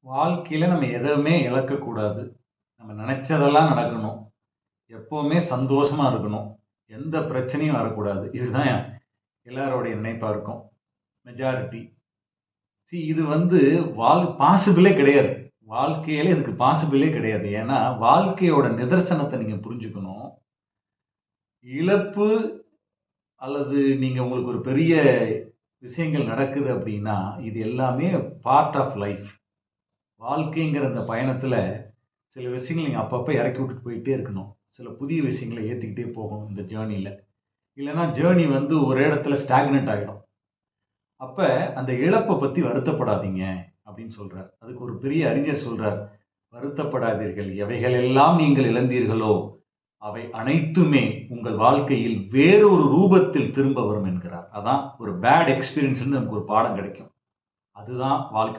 வாழ்க்கையில் நம்ம எதுவுமே இழக்கக்கூடாது. நம்ம நினச்சதெல்லாம் நடக்கணும். எப்போவுமே சந்தோஷமாக இருக்கணும். எந்த பிரச்சனையும் வரக்கூடாது. இதுதான் எல்லாரோடைய நினைப்பாக இருக்கும். மெஜாரிட்டி. சி இது வந்து வாழ் பாசிபிளே கிடையாது. வாழ்க்கையிலே இதுக்கு பாசிபிளே கிடையாது. ஏன்னா, வாழ்க்கையோட நிதர்சனத்தை நீங்கள் புரிஞ்சுக்கணும். இழப்பு அல்லது நீங்கள் உங்களுக்கு ஒரு பெரிய விஷயங்கள் நடக்குது அப்படின்னா இது எல்லாமே பார்ட் ஆஃப் லைஃப். வாழ்க்கைங்கிற அந்த பயணத்தில் சில விஷயங்கள் நீங்கள் அப்பப்போ இறக்கி விட்டுட்டு போயிட்டே இருக்கணும். சில புதிய விஷயங்களை ஏற்றிக்கிட்டே போகணும் இந்த ஜேர்னியில் இல்லைன்னா ஜேர்னி வந்து ஒரு இடத்துல ஸ்டாக்னெண்ட் ஆகிடும் அப்போ அந்த இழப்பை பற்றி வருத்தப்படாதீங்க அப்படின்னு சொல்கிறார் அதுக்கு ஒரு பெரிய அறிஞர் சொல்கிறார் வருத்தப்படாதீர்கள். எவைகள் எல்லாம் நீங்கள் இழந்தீர்களோ, அவை அனைத்துமே உங்கள் வாழ்க்கையில் வேறொரு ரூபத்தில் திரும்ப வரும் என்கிறார். அதான் ஒரு பேட் எக்ஸ்பீரியன்ஸ்னு நமக்கு ஒரு பாடம் கிடைக்கும். அதுதான் வாழ்க்கை.